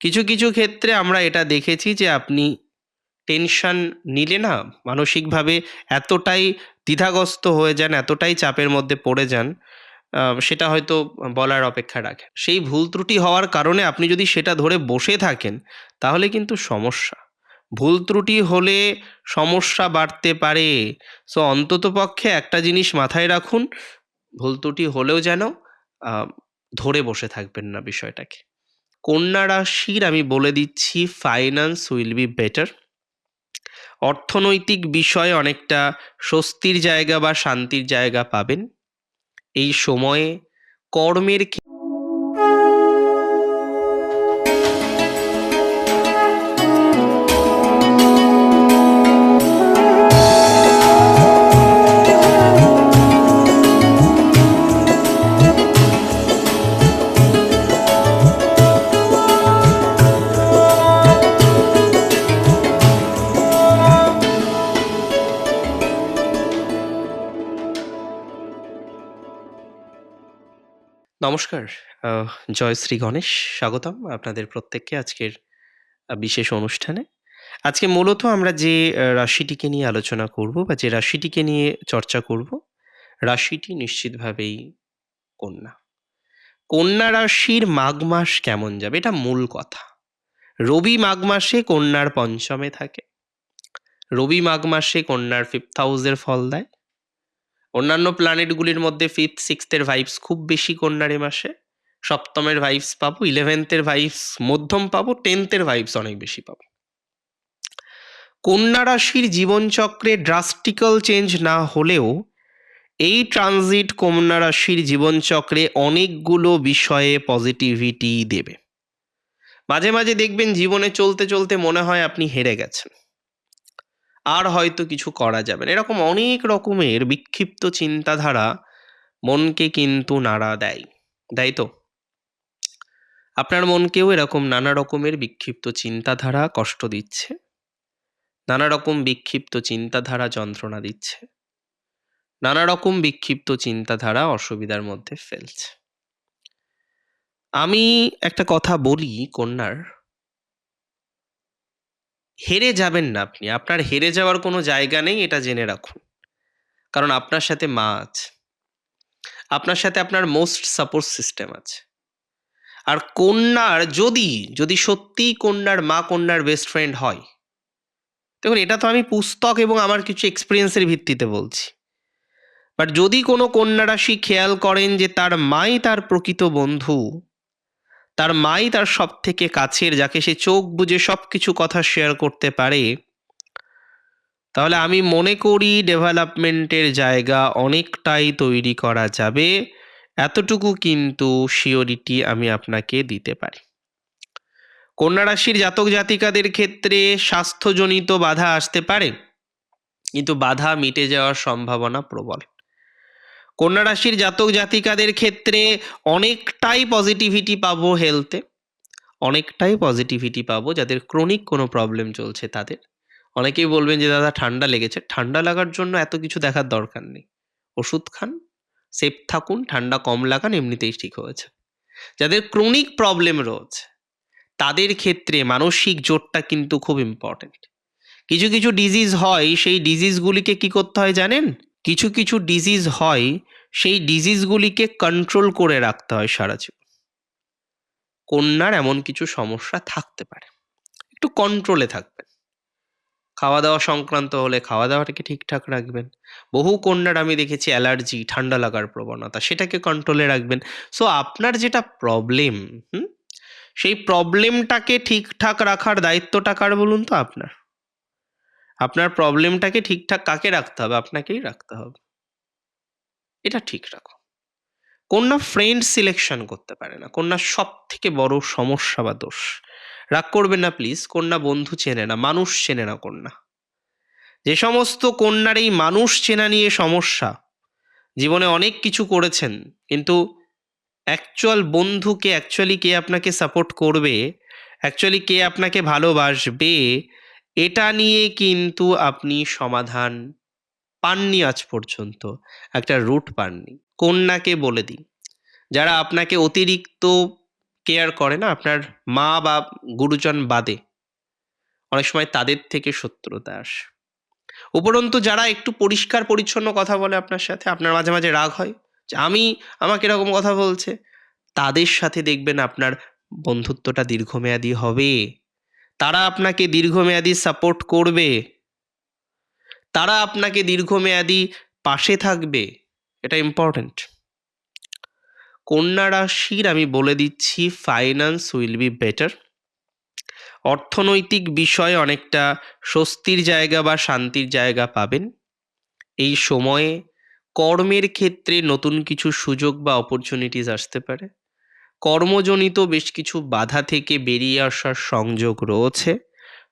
কিছু কিছু ক্ষেত্রে আমরা এটা দেখেছি যে আপনি টেনশন নিলে না মানসিকভাবে এতটাই দ্বিধাগ্রস্ত হয়ে যান, এতটাই চাপের মধ্যে পড়ে যান সেটা হয়তো বলার অপেক্ষা রাখে সেই ভুল ত্রুটি হওয়ার কারণে আপনি যদি সেটা ধরে বসে থাকেন, তাহলে কিন্তু সমস্যা। ভুল ত্রুটি হলে সমস্যা বাড়তে পারে। সো অন্তত পক্ষে একটা জিনিস মাথায় রাখুন, ভুল ত্রুটি হলেও যেন ধরে বসে থাকবেন না বিষয়টাকে। কন্যা রাশির আমি বলে দিচ্ছি ফাইন্যান্স উইল বি বেটার অর্থনৈতিক বিষয়ে অনেকটা স্বস্তির জায়গা বা শান্তির জায়গা পাবেন। এই সময়ে কর্মের নমস্কার। জয় শ্রী গণেশ, স্বাগতম আপনাদের প্রত্যেককে আজকের বিশেষ অনুষ্ঠানে। আজকে মূলত আমরা যে রাশিটিকে নিয়ে আলোচনা করব বা যে রাশিটিকে নিয়ে চর্চা করব, রাশিটি নিশ্চিতভাবেই কন্যা। কন্যা রাশির মাঘ মাস কেমন যাবে? এটা মূল কথা। রবি মাঘ মাসে কন্যার পঞ্চমে থাকে। রবি মাঘ মাসে কন্যার ফিফথ হাউসের ফল দেয়। অন্যান্য প্ল্যানেটগুলির মধ্যে ফিফথ সিক্সথের ভাইবস খুব বেশি কন্যার মাসে। সপ্তমের ভাইবস পাবো ইলেভেন্থের ভাইবস মধ্যম পাবো টেন্থের ভাইবস অনেক বেশি পাবো। কন্যা রাশির জীবনচক্রে ড্রাস্টিক্যাল চেঞ্জ না হলেও এই ট্রানজিট কন্যা রাশির জীবনচক্রে অনেকগুলো বিষয়ে পজিটিভিটি দেবে। মাঝে মাঝে দেখবেন জীবনে চলতে চলতে মনে হয় আপনি হেরে গেছেন। আর হয়তো কিছু করা যাবে না। এরকম অনেক রকমের বিক্ষিপ্ত চিন্তাধারা মনকে কিন্তু নাড়া দেয়। দেয় তো? আপনার মনকেও এরকম নানা রকমের বিক্ষিপ্ত চিন্তাধারা কষ্ট দিচ্ছে। নানা রকম বিক্ষিপ্ত চিন্তাধারা যন্ত্রণা দিচ্ছে। নানা রকম বিক্ষিপ্ত চিন্তাধারা অসুবিধার মধ্যে ফেলছে। আমি একটা কথা বলি কন্যার। হেরে যাবেন না আপনি। আপনার হেরে যাওয়ার কোনো জায়গা নেই, এটা জেনে রাখুন। কারণ আপনার সাথে মা আছে। আপনার সাথে আপনার মোস্ট সাপোর্ট সিস্টেম আছে। আর কন্যার যদি যদি সত্যিই কন্যার মা, কন্যার বেস্ট ফ্রেন্ড হয়, দেখুন এটা তো আমি পুস্তক এবং আমার কিছু এক্সপিরিয়েন্সের ভিত্তিতে বলছি। বাট যদি কোনো কন্যা রাশি খেয়াল করেন যে তার মাই তার প্রকৃত বন্ধু তার মাই তার সব থেকে কাছের, যাকে সে চোখ বুজে সব কিছু কথা শেয়ার করতে পারে। তাহলে আমি মনে করি ডেভেলপমেন্টের জায়গা অনেকটাই তৈরি করা যাবে। এতটুকু কিন্তু শিওরিটি আমি আপনাকে দিতে পারি। কন্যা রাশির জাতক জাতিকাদের ক্ষেত্রে স্বাস্থ্যজনিত বাধা আসতে পারে, কিন্তু বাধা মিটে যাওয়ার সম্ভাবনা প্রবল। কন্যা রাশির জাতক জাতিকাদের ক্ষেত্রে অনেকটাই পজিটিভিটি পাবো হেলথে অনেকটাই পজিটিভিটি পাবো যাদের ক্রনিক কোনো প্রবলেম চলছে তাদের। অনেকেই বলবেন যে, দাদা, ঠান্ডা লেগেছে। ঠান্ডা লাগার জন্য এত কিছু দেখার দরকার নেই। ওষুধ খান সেফ থাকুন, ঠান্ডা কম লাগান, এমনিতেই ঠিক হয়েছে। যাদের ক্রনিক প্রবলেম রয়েছে, তাদের ক্ষেত্রে মানসিক জোরটা কিন্তু খুব ইম্পর্ট্যান্ট কিছু কিছু ডিজিজ হয়, সেই ডিজিজগুলিকে কি করতে হয় জানেন? কিছু কিছু ডিজিজ হয়, সেই ডিজিজগুলিকে কন্ট্রোল করে রাখতে হয় সারা জীবন। কন্যার এমন কিছু সমস্যা থাকতে পারে। একটু কন্ট্রোলে থাকবেন। খাওয়া দাওয়া সংক্রান্ত হলে খাওয়া দাওয়াটাকে ঠিকঠাক রাখবেন। বহু কন্যার আমি দেখেছি অ্যালার্জি ঠান্ডা লাগার প্রবণতা, সেটাকে কন্ট্রোলে রাখবেন। সো আপনার যেটা প্রবলেম হুম? সেই প্রবলেমটাকে ঠিকঠাক রাখার দায়িত্বটা কার বলুন তো আপনার? আপনার প্রবলেমটাকে ঠিকঠাক কাকে রাখতে হবে? আপনাকেই রাখতে হবে। এটা ঠিক রাখো। কন্যা ফ্রেন্ড সিলেকশন করতে পারে না। কন্যা সব থেকে বড় সমস্যা বা দোষ। রাগ করবেন না প্লিজ কন্যা বন্ধু চেনে না, মানুষ চেনে না কন্যা। যে সমস্ত কন্যার এই মানুষ চেনা নিয়ে সমস্যা, জীবনে অনেক কিছু করেছেন, কিন্তু অ্যাকচুয়াল বন্ধুকে অ্যাকচুয়ালি কে আপনাকে সাপোর্ট করবে অ্যাকচুয়ালি কে আপনাকে ভালোবাসবে এটা নিয়ে কিন্তু আপনি সমাধান পাননি আজ পর্যন্ত। একটা রুট পাননি। কন্যাকে বলে দিন। যারা আপনাকে অতিরিক্ত কেয়ার করে না, আপনার মা বা গুরুজন বাদে, অনেক সময় তাদের থেকে শত্রুতা আসে। উপরন্তু যারা একটু পরিষ্কার পরিচ্ছন্ন কথা বলে আপনার সাথে, আপনার মাঝে মাঝে রাগ হয় যে, আমি আমাকে এরকম কথা বলছে? তাদের সাথে দেখবেন আপনার বন্ধুত্বটা দীর্ঘমেয়াদী হবে। তারা আপনাকে দীর্ঘমেয়াদী সাপোর্ট করবে। তারা আপনাকে দীর্ঘমেয়াদী পাশে থাকবে। এটা ইম্পর্ট্যান্ট কন্যা রাশির আমি বলে দিচ্ছি ফাইন্যান্স উইল বি বেটার অর্থনৈতিক বিষয়ে অনেকটা স্বস্তির জায়গা বা শান্তির জায়গা পাবেন। এই সময়ে কর্মের ক্ষেত্রে নতুন কিছু সুযোগ বা অপরচুনিটিস আসতে পারে। কর্মজনিত বেশ কিছু বাধা থেকে বেরিয়ে আসার সংযোগ রয়েছে।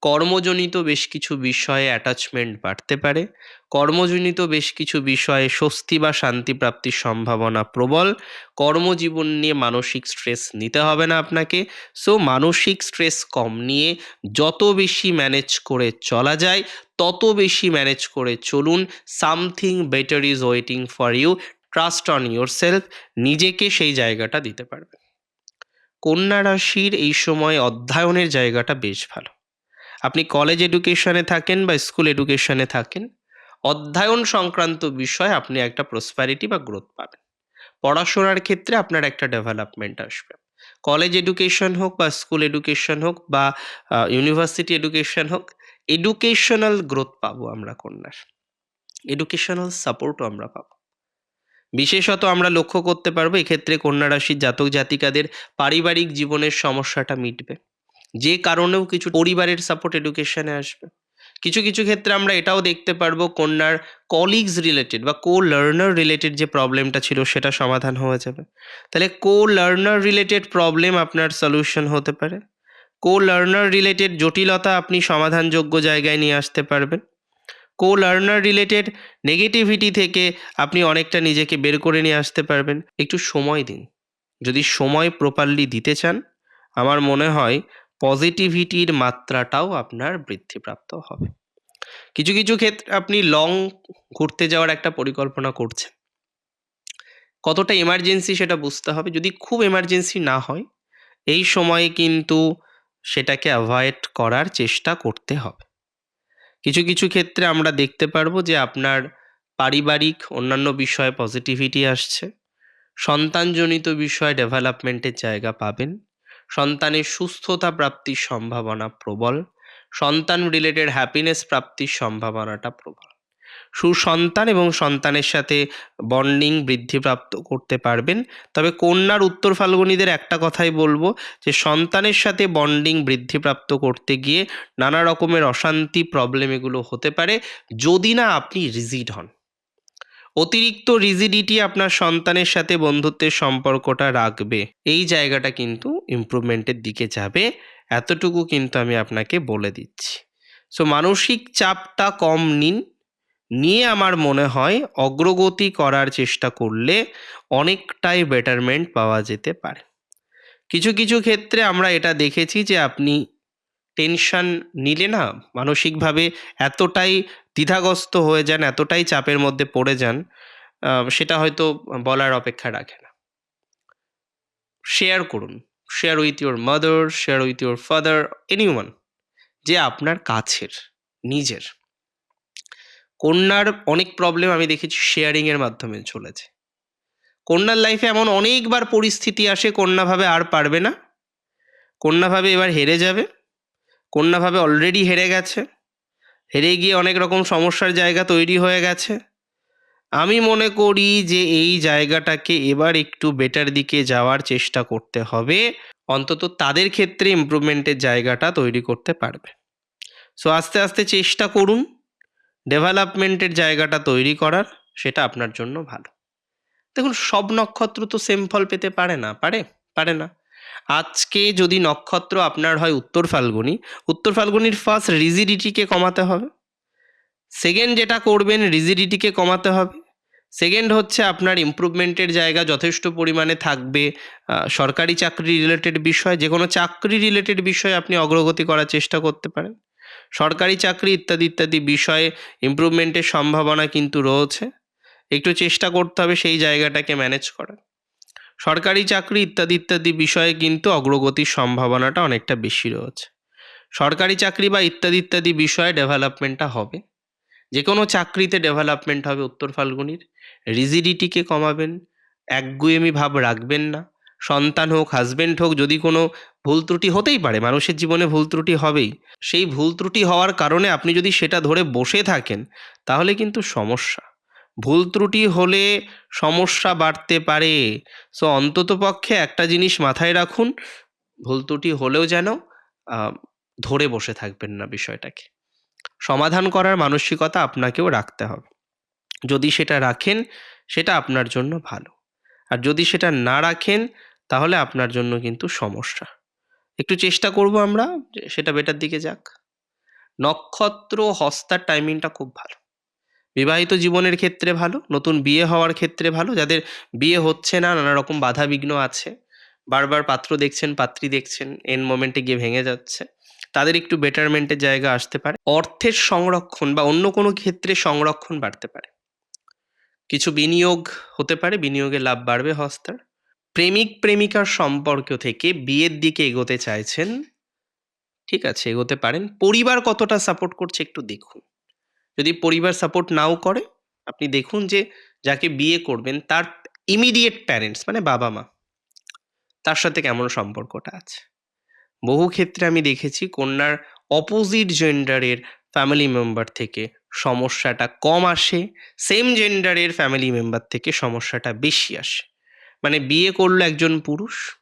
কর্মজনিত বেশ কিছু বিষয়ে অ্যাটাচমেন্ট বাড়তে পারে। কর্মজনিত বেশ কিছু বিষয়ে স্বস্তি বা শান্তি প্রাপ্তির সম্ভাবনা প্রবল। কর্মজীবন নিয়ে মানসিক স্ট্রেস নিতে হবে না আপনাকে। সো মানসিক স্ট্রেস কম নিয়ে যত বেশি ম্যানেজ করে চলা যায়, তত বেশি ম্যানেজ করে চলুন। Something better is waiting for you trust on your self নিজেকে সেই জায়গাটা দিতে পারবে কন্যা রাশির এই সময় অধ্যয়নের জায়গাটা বেশ ভালো। আপনি কলেজ এডুকেশনে থাকেন বা স্কুল এডুকেশনে থাকেন, অধ্যয়ন সংক্রান্ত বিষয়ে আপনি একটা প্রসপ্যারিটি বা গ্রোথ পাবেন। পড়াশোনার ক্ষেত্রে আপনার একটা ডেভেলপমেন্ট আসবে। কলেজ এডুকেশন হোক বা স্কুল এডুকেশন হোক বা ইউনিভার্সিটি এডুকেশন হোক এডুকেশনাল গ্রোথ পাবো আমরা কন্যার। এডুকেশনাল সাপোর্টও আমরা পাবো। বিশেষত আমরা লক্ষ্য করতে পারব এক্ষেত্রে কন্যা রাশির জাতক জাতিকাদের পারিবারিক জীবনের সমস্যাটা মিটবে। যে কারণেও কিছু পরিবারের সাপোর্ট এডুকেশনে আসবে। কিছু কিছু ক্ষেত্রে আমরা এটাও দেখতে পারব কন্যার কলিগস রিলেটেড বা কো লার্নার রিলেটেড যে প্রবলেমটা ছিল সেটা সমাধান হয়ে যাবে। তাহলে কো লার্নার রিলেটেড প্রবলেম আপনার সলিউশন হতে পারে। কো লার্নার রিলেটেড জটিলতা আপনি সমাধানযোগ্য জায়গায় নিয়ে আসতে পারবেন। কো লার্নার রিলেটেড নেগেটিভিটি থেকে আপনি অনেকটা নিজেকে বের করে নিয়ে আসতে পারবেন। একটু সময় দিন। যদি সময় প্রপারলি দিতে চান, আমার মনে হয় পজিটিভিটির মাত্রাটাও আপনার বৃদ্ধিপ্রাপ্ত হবে। কিছু কিছু ক্ষেত্রে আপনি লং ঘুরতে যাওয়ার একটা পরিকল্পনা করছেন। কতটা এমার্জেন্সি সেটা বুঝতে হবে। যদি খুব এমার্জেন্সি না হয়, এই সময়ে কিন্তু সেটাকে অ্যাভয়েড করার চেষ্টা করতে হবে। কিছু কিছু ক্ষেত্রে আমরা দেখতে পারব যে আপনার পারিবারিক অন্যান্য বিষয়ে পজিটিভিটি আসছে। সন্তানজনিত বিষয়ে ডেভেলপমেন্টের জায়গা পাবেন। সন্তানের সুস্থতা প্রাপ্তির সম্ভাবনা প্রবল। সন্তান রিলেটেড হ্যাপিনেস প্রাপ্তির সম্ভাবনাটা প্রবল। সুসন্তান এবং সন্তানের সাথে বন্ডিং বৃদ্ধিপ্রাপ্ত করতে পারবেন। তবে কন্যার উত্তর ফাল্গুনীদের একটা কথাই বলব, যে সন্তানের সাথে বন্ডিং বৃদ্ধিপ্রাপ্ত করতে গিয়ে নানা রকমের অশান্তি প্রবলেম এগুলো হতে পারে, যদি না আপনি রিজিড হন। অতিরিক্ত রিজিডিটি আপনার সন্তানের সাথে বন্ধুত্বের সম্পর্কটা রাখবে। এই জায়গাটা কিন্তু ইমপ্রুভমেন্টের দিকে যাবে। এতটুকু কিন্তু আমি আপনাকে বলে দিচ্ছি। সো মানসিক চাপটা কম নিন। নিয়ে আমার মনে হয় অগ্রগতি করার চেষ্টা করলে অনেকটাই বেটারমেন্ট পাওয়া যেতে পারে। কিছু কিছু ক্ষেত্রে আমরা এটা দেখেছি যে আপনি টেনশন নিলে না মানসিকভাবে এতটাই দ্বিধাগ্রস্ত হয়ে যান, এতটাই চাপের মধ্যে পড়ে যান সেটা হয়তো বলার অপেক্ষা রাখে না। শেয়ার করুন share with your mother share with your father anyone যে আপনার কাছের, নিজের। কন্যার অনেক প্রবলেম আমি দেখেছি শেয়ারিং এর মাধ্যমে চলেছে। কন্যার লাইফে এমন অনেকবার পরিস্থিতি আসে কন্যাভাবে আর পারবে না। কন্যাভাবে এবার হেরে যাবে। কন্যাভাবে অলরেডি হেরে গেছে। হেরে গিয়ে অনেক রকম সমস্যার জায়গা তৈরি হয়ে গেছে। আমি মনে করি যে এই জায়গাটাকে এবার একটু বেটার দিকে যাওয়ার চেষ্টা করতে হবে। অন্তত তাদের ক্ষেত্রে ইমপ্রুভমেন্টের জায়গাটা তৈরি করতে পারবে। সো আস্তে আস্তে চেষ্টা করুন। ডেভেলপমেন্টের জায়গাটা তৈরি করার, সেটা আপনার জন্য ভালো। দেখুন, সব নক্ষত্র তো সেম ফল পেতে পারে না, পারে পারে না। আজকে যদি নক্ষত্র আপনার হয় উত্তর ফাল্গুনি, উত্তর ফাল্গুনির ফার্স্ট রিজিডিটিকে কমাতে হবে। সেকেন্ড যেটা করবেন রিজিডিটিকে কমাতে হবে। সেকেন্ড হচ্ছে আপনার ইমপ্রুভমেন্টের জায়গা যথেষ্ট পরিমাণে থাকবে। সরকারি চাকরি রিলেটেড বিষয় যে কোনো চাকরি রিলেটেড বিষয়ে আপনি অগ্রগতি করার চেষ্টা করতে পারেন। সরকারি চাকরি ইত্যাদি ইত্যাদি বিষয়ে ইমপ্রুভমেন্টের সম্ভাবনা কিন্তু রয়েছে। একটু চেষ্টা করতে হবে সেই জায়গাটাকে ম্যানেজ করার। সরকারি চাকরি ইত্যাদি ইত্যাদি বিষয়ে কিন্তু অগ্রগতির সম্ভাবনাটা অনেকটা বেশি রয়েছে। সরকারি চাকরি বা ইত্যাদি ইত্যাদি বিষয়ে ডেভেলপমেন্টটা হবে। যে কোনো চাকরিতে ডেভেলপমেন্ট হবে উত্তর ফাল্গুনির। রিজিডিটিকে কমাবেন। একগুয়েমি ভাব রাখবেন না। সন্তান হোক হাজব্যান্ড হোক, যদি কোনো ভুল ত্রুটি হতেই পারে, মানুষের জীবনে ভুল ত্রুটি হবেই। সেই ভুল ত্রুটি হওয়ার কারণে আপনি যদি সেটা ধরে বসে থাকেন, তাহলে কিন্তু সমস্যা। ভুল ত্রুটি হলে সমস্যা বাড়তে পারে। সো অন্তত পক্ষে একটা জিনিস মাথায় রাখুন, ভুল ত্রুটি হলেও যেন ধরে বসে থাকবেন না বিষয়টাকে। সমাধান করার মানসিকতা আপনাকেও রাখতে হবে। যদি সেটা রাখেন, সেটা আপনার জন্য ভালো। আর যদি সেটা না রাখেন তাহলে আপনার জন্য কিন্তু সমস্যা। একটু চেষ্টা করব আমরা সেটা বেটার দিকে যাক। নক্ষত্র হস্তার টাইমিংটা খুব ভালো। বিবাহিত জীবনের ক্ষেত্রে ভালো, নতুন বিয়ে হওয়ার ক্ষেত্রে ভালো, যাদের বিয়ে হচ্ছে না, নানা রকম বাধা বিঘ্ন আছে। বারবার পাত্র দেখছেন, পাত্রী দেখছেন এন মোমেন্টে গিয়ে ভেঙে যাচ্ছে। তাদের একটু বেটারমেন্টের জায়গা আসতে পারে। অর্থের সংরক্ষণ বা অন্য কোনো ক্ষেত্রে সংরক্ষণ বাড়তে পারে। কিছু বিনিয়োগ হতে পারে বিনিয়োগে লাভ বাড়বে হস্তার। প্রেমিক প্রেমিকার সম্পর্ক থেকে বিয়ের দিকে এগোতে চাইছেন। ঠিক আছে, এগোতে পারেন। পরিবার কতটা সাপোর্ট করছে একটু দেখুন। যদি পরিবার সাপোর্ট নাও করে, আপনি দেখুন যে যাকে বিয়ে করবেন তার ইমিডিয়েট প্যারেন্টস মানে বাবা মা, তার সাথে কেমন সম্পর্কটা আছে। বহু ক্ষেত্রে আমি দেখেছি কন্যার অপোজিট জেন্ডারের ফ্যামিলি মেম্বার থেকে সমস্যাটা কম আসে সেম জেন্ডারের ফ্যামিলি মেম্বার থেকে সমস্যাটা বেশি আসে। মানে বিয়ে করল একজন পুরুষ,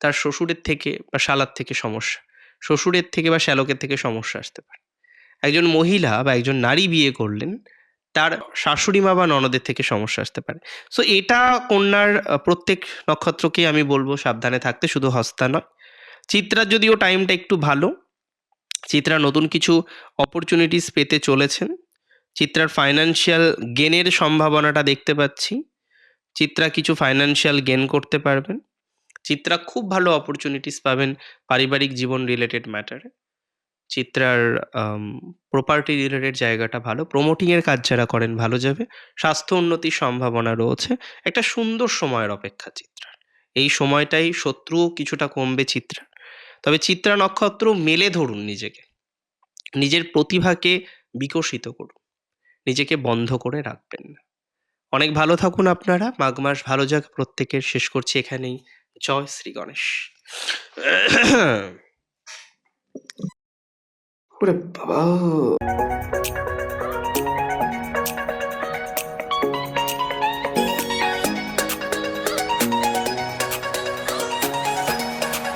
তার শ্বশুরের থেকে বা শালার থেকে সমস্যা, শ্বশুরের থেকে বা শ্যালকের থেকে সমস্যা আসতে পারে। একজন মহিলা বা একজন নারী বিয়ে করলেন, তার শাশুড়ি মা বা ননদের থেকে সমস্যা আসতে পারে। সো এটা কন্যার প্রত্যেক নক্ষত্রকেই আমি বলব সাবধানে থাকতে, শুধু হস্তা নয়। চিত্রার যদিও টাইমটা একটু ভালো, চিত্রা নতুন কিছু অপরচুনিটিস পেতে চলেছেন। চিত্রার ফাইন্যান্সিয়াল গেনের সম্ভাবনাটা দেখতে পাচ্ছি। চিত্রা কিছু ফাইন্যান্সিয়াল গেন করতে পারবেন। চিত্রা খুব ভালো অপরচুনিটিস পাবেন পারিবারিক জীবন রিলেটেড ম্যাটারে চিত্রার প্রপার্টি রিলেটেড জায়গাটা ভালো প্রমোটিংয়ের কাজ যারা করেন ভালো যাবে। স্বাস্থ্য উন্নতির সম্ভাবনা রয়েছে। একটা সুন্দর সময়ের অপেক্ষা চিত্রার। এই সময়টাই শত্রুও কিছুটা কমবে চিত্রা তবে চিত্রা নক্ষত্র মেলে ধরুন নিজেকে। নিজের প্রতিভাকে বিকশিত করুন। নিজেকে বন্ধ করে রাখবেন না। অনেক ভালো থাকুন আপনারা। মাঘ মাস ভালো যাক। প্রত্যেকের শেষ করছি এখানেই। জয় শ্রী গণেশ। বাবা!